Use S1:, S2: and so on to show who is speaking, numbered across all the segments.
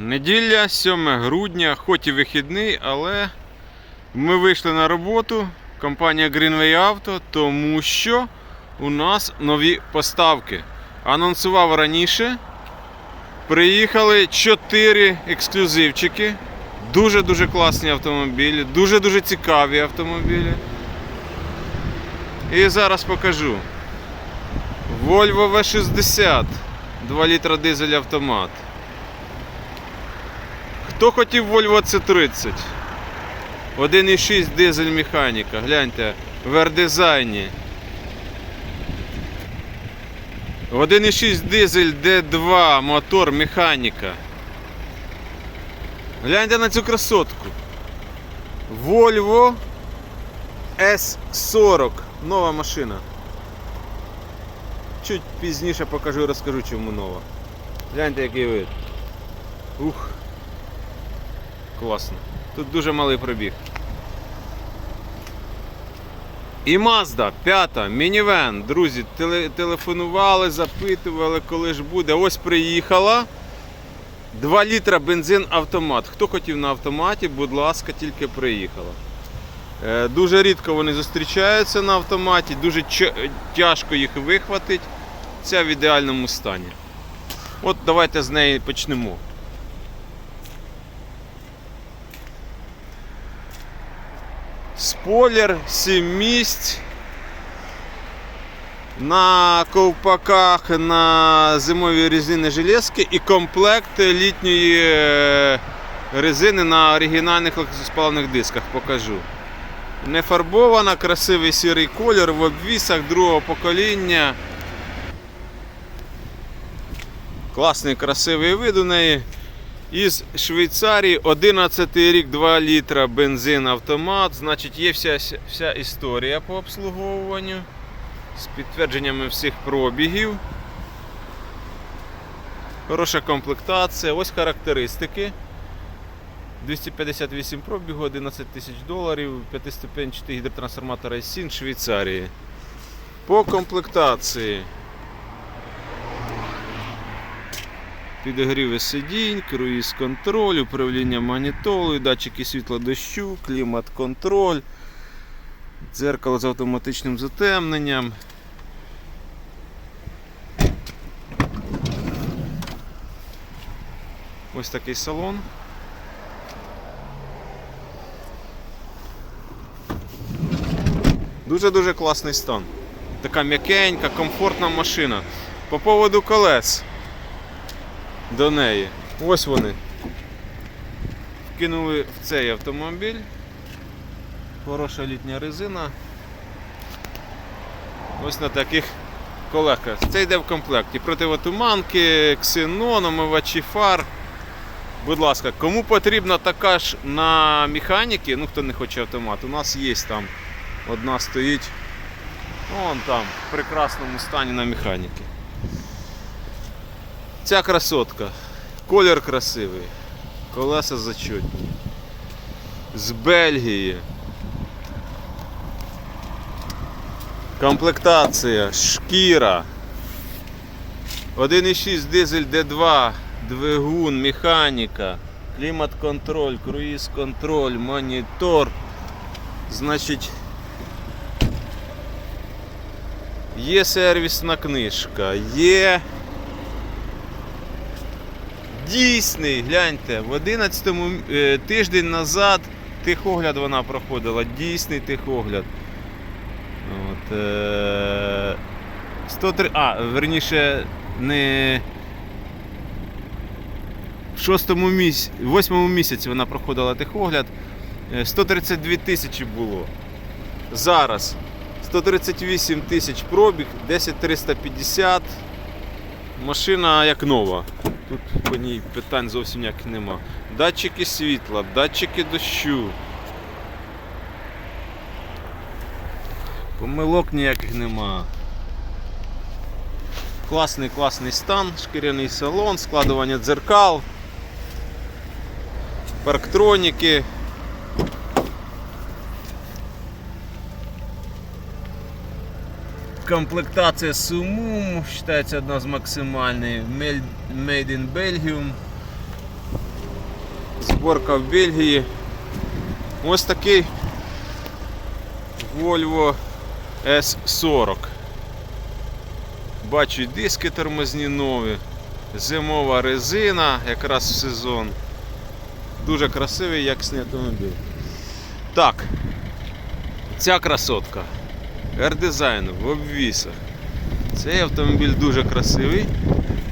S1: Неділя, 7 грудня, хоч і вихідний, але ми вийшли на роботу. Компанія Greenway Auto, тому що у нас нові поставки. Анонсував раніше. Приїхали 4 ексклюзивчики. Дуже-дуже класні автомобілі, дуже-дуже цікаві автомобілі. І зараз покажу. Volvo V60, 2 літра дизель автомат. Хто хотів Volvo C30? 1,6 дизель механіка. Гляньте, в R-дизайні. 1,6 дизель D2 мотор механіка. Гляньте на цю красотку. Volvo S40. Нова машина. Чуть пізніше покажу і розкажу, чому нова. Гляньте, який вид. Ух. Класно. Тут дуже малий пробіг. І Mazda 5, мінівен. Друзі, теле- телефонували, запитували, коли ж буде. Ось приїхала. 2 літра бензин автомат. Хто хотів на автоматі, будь ласка, тільки приїхала. Е, Дуже рідко вони зустрічаються на автоматі, дуже тяжко їх вихватити. Ця в ідеальному стані. От давайте з неї почнемо. Спойлер, 7 місць. На ковпаках на зимові резини железки і комплект літньої е, резини на оригінальних легкоспалених дисках покажу. Не фарбована, красивий сірий колір в обвісах другого покоління. Класний красивий вид у неї. Із Швейцарії 11 рік 2 літра бензин автомат. Значить, є вся, вся історія по обслуговуванню з підтвердженнями всіх пробігів. Хороша комплектація. Ось характеристики. 258 пробігу, 11 тисяч доларів, 5-ступенчатий гідротрансформатор Айсін Швейцарії. По комплектації. Підігріви сидінь, круїз контроль, управління магнітолою, датчики світла дощу, клімат-контроль, дзеркало з автоматичним затемненням. Ось такий салон. Дуже-дуже класний стан. Така м'якенька, комфортна машина. По поводу колес до неї. Ось вони. Вкинули в цей автомобіль. Хороша літня резина. Ось на таких колесах. Це йде в комплекті. Противотуманки, ксенон, омивачі фар. Будь ласка, кому потрібна така ж на механіки, ну хто не хоче автомат, у нас є там одна стоїть. Вон там, в прекрасному стані на механіки. Ця красотка. Колір красивий. Колеса зачетні. З Бельгії. Комплектація, шкіра. 1,6 дизель D2, двигун, механіка, клімат-контроль, круїз-контроль, монітор. Значить, є сервісна книжка, є дійсний, гляньте, в 11 е, тиждень назад тихогляд вона проходила, дійсний тихогляд. От, е, 103, а, верніше, не в шостому місяці, восьмому місяці вона проходила тихогляд. Е, 132 тисячі було. Зараз 138 тисяч пробіг, 10350. Машина як нова. Тут по ній питань зовсім ніяких нема. Датчики світла, датчики дощу. Помилок ніяких нема. Класний класний стан, шкіряний салон, складування дзеркал, парктроніки. Комплектація Sumum вважається одна з максимальних. Made in Belgium. Зборка в Бельгії. Ось такий Volvo S40. Бачу диски тормозні нові, зимова резина, якраз в сезон. Дуже красивий, якісний автомобіль. Так, ця красотка. R-Design в обвісах. Цей автомобіль дуже красивий,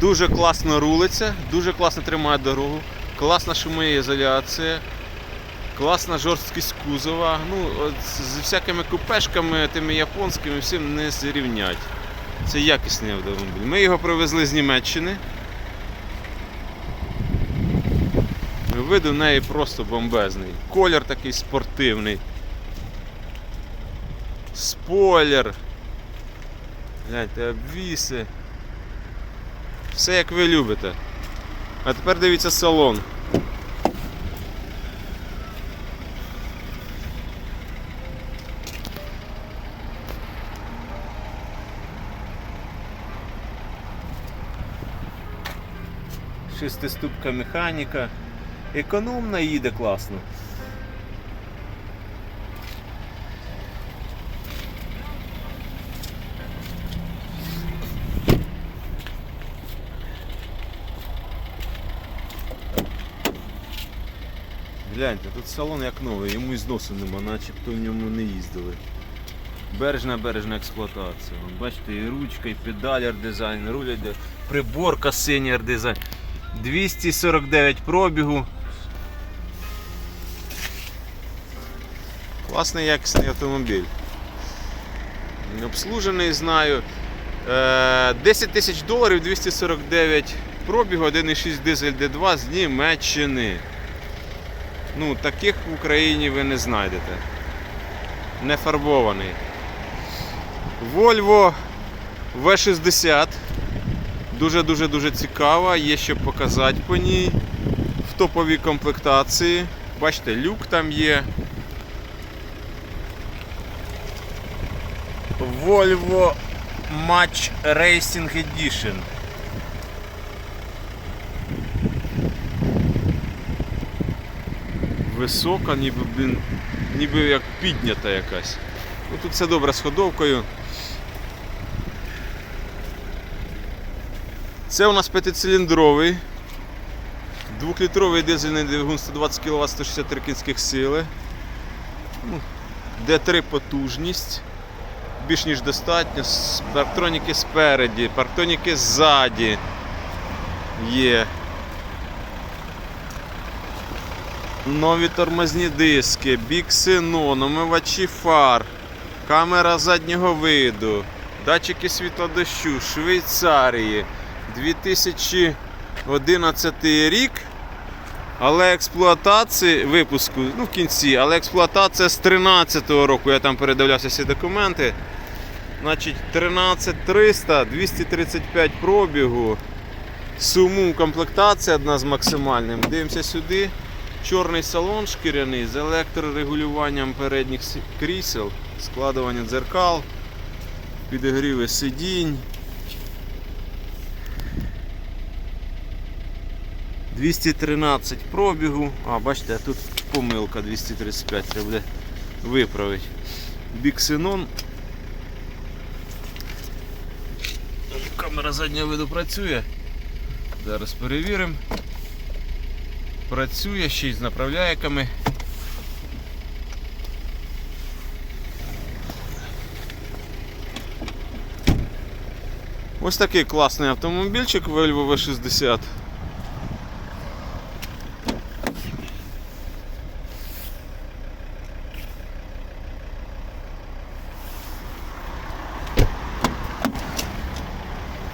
S1: дуже класно рулиться, дуже класно тримає дорогу, класна шумоізоляція, класна жорсткість кузова. Ну, от з всякими купешками, тими японськими, всім не зрівнять. Це якісний автомобіль. Ми його привезли з Німеччини. Вид у неї просто бомбезний. Колір такий спортивний. Спойлер. Гляньте, обвіси. Все як ви любите. А тепер дивіться салон. Шестиступка механіка. Економна їде класно. Гляньте, тут салон як новий, йому і зносу нема, начебто в ньому не їздили. Бережна бережна експлуатація. Вон, бачите, і ручка, і педаль дизайн, руль іде, приборка синій дизайн. 249 пробігу. Класний якісний автомобіль. Обслужений, знаю. Е, 10 тисяч доларів 249 пробігу, 1,6 дизель D2 з Німеччини. Ну, таких в Україні ви не знайдете. Не фарбований. Volvo V60. Дуже-дуже дуже цікава, є що показати по ній. В топовій комплектації. Бачите, люк там є. Volvo Match Racing Edition. Висока, ніби, блін, ніби як піднята якась. Ну, тут все добре з ходовкою. Це у нас п'ятициліндровий, двохлітровий дизельний двигун 120 кВт 163 кінських сили. Ну, D3 потужність. Більш ніж достатньо. Парктроніки спереді, парктроніки ззаді є. Нові тормозні диски, біксенон, омивачі фар, камера заднього виду, датчики світлодощу, Швейцарії, 2011 рік. Але експлуатація випуску, ну в кінці, але експлуатація з 13-го року, я там передивлявся всі документи. Значить, 13300, 235 пробігу. Суму комплектація одна з максимальним. Дивимося сюди. Чорний салон шкіряний з електрорегулюванням передніх крісел, складування дзеркал, підігріви сидінь. 213 пробігу. А, бачите, тут помилка 235, треба буде виправити. Біксенон. Камера заднього виду працює. Зараз перевіримо. Працює ще й з направляйками. Ось такий класний автомобільчик Volvo V60.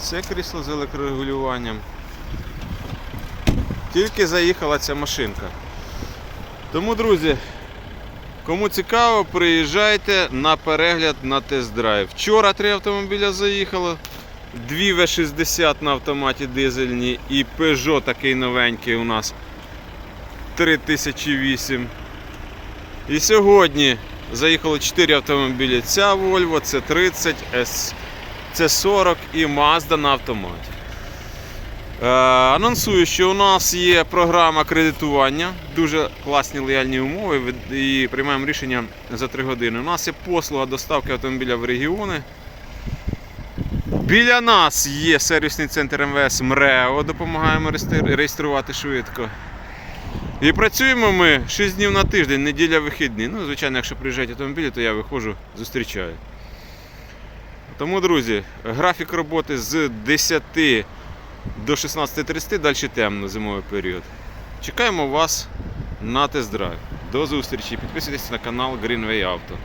S1: Це крісло з електрорегулюванням. Тільки заїхала ця машинка. Тому, друзі, кому цікаво, приїжджайте на перегляд на тест-драйв. Вчора три автомобіля заїхало. Дві V60 на автоматі дизельні і Peugeot такий новенький у нас 3008. І сьогодні заїхало 4 автомобілі. Ця Volvo, це 30, S, це 40 і Mazda на автоматі. Е, анонсую, що у нас є програма кредитування, дуже класні лояльні умови і приймаємо рішення за 3 години. У нас є послуга доставки автомобіля в регіони. Біля нас є сервісний центр МВС МРЕО, допомагаємо реєструвати швидко. І працюємо ми 6 днів на тиждень, неділя вихідні. Ну, звичайно, якщо приїжджають автомобілі, то я виходжу, зустрічаю. Тому, друзі, графік роботи з 10 до 16.30, далі темно зимовий період. Чекаємо вас на тест-драйв. До зустрічі. Підписуйтесь на канал Greenway Auto.